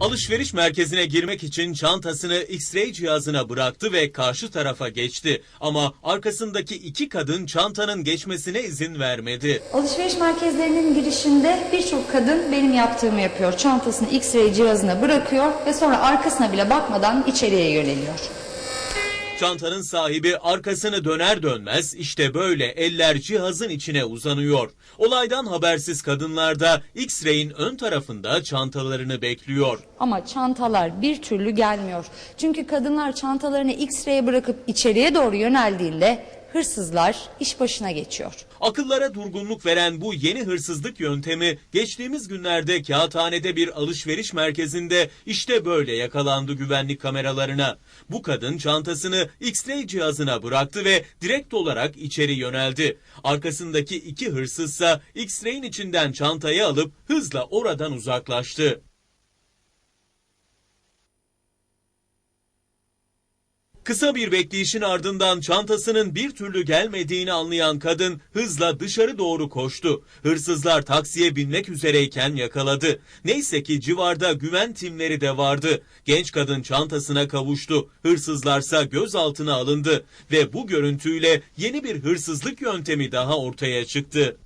Alışveriş merkezine girmek için çantasını X-ray cihazına bıraktı ve karşı tarafa geçti. Ama arkasındaki iki kadın çantanın geçmesine izin vermedi. Alışveriş merkezlerinin girişinde birçok kadın benim yaptığımı yapıyor. Çantasını X-ray cihazına bırakıyor ve sonra arkasına bile bakmadan içeriye yöneliyor. Çantanın sahibi arkasını döner dönmez işte böyle eller cihazın içine uzanıyor. Olaydan habersiz kadınlar da X-ray'in ön tarafında çantalarını bekliyor. Ama çantalar bir türlü gelmiyor. Çünkü kadınlar çantalarını X-ray'e bırakıp içeriye doğru yöneldiğinde hırsızlar iş başına geçiyor. Akıllara durgunluk veren bu yeni hırsızlık yöntemi geçtiğimiz günlerde Kağıthane'de bir alışveriş merkezinde işte böyle yakalandı güvenlik kameralarına. Bu kadın çantasını X-ray cihazına bıraktı ve direkt olarak içeri yöneldi. Arkasındaki iki hırsızsa X-ray'in içinden çantayı alıp hızla oradan uzaklaştı. Kısa bir bekleyişin ardından çantasının bir türlü gelmediğini anlayan kadın hızla dışarı doğru koştu. Hırsızlar taksiye binmek üzereyken yakaladı. Neyse ki civarda güven timleri de vardı. Genç kadın çantasına kavuştu. Hırsızlarsa gözaltına alındı ve bu görüntüyle yeni bir hırsızlık yöntemi daha ortaya çıktı.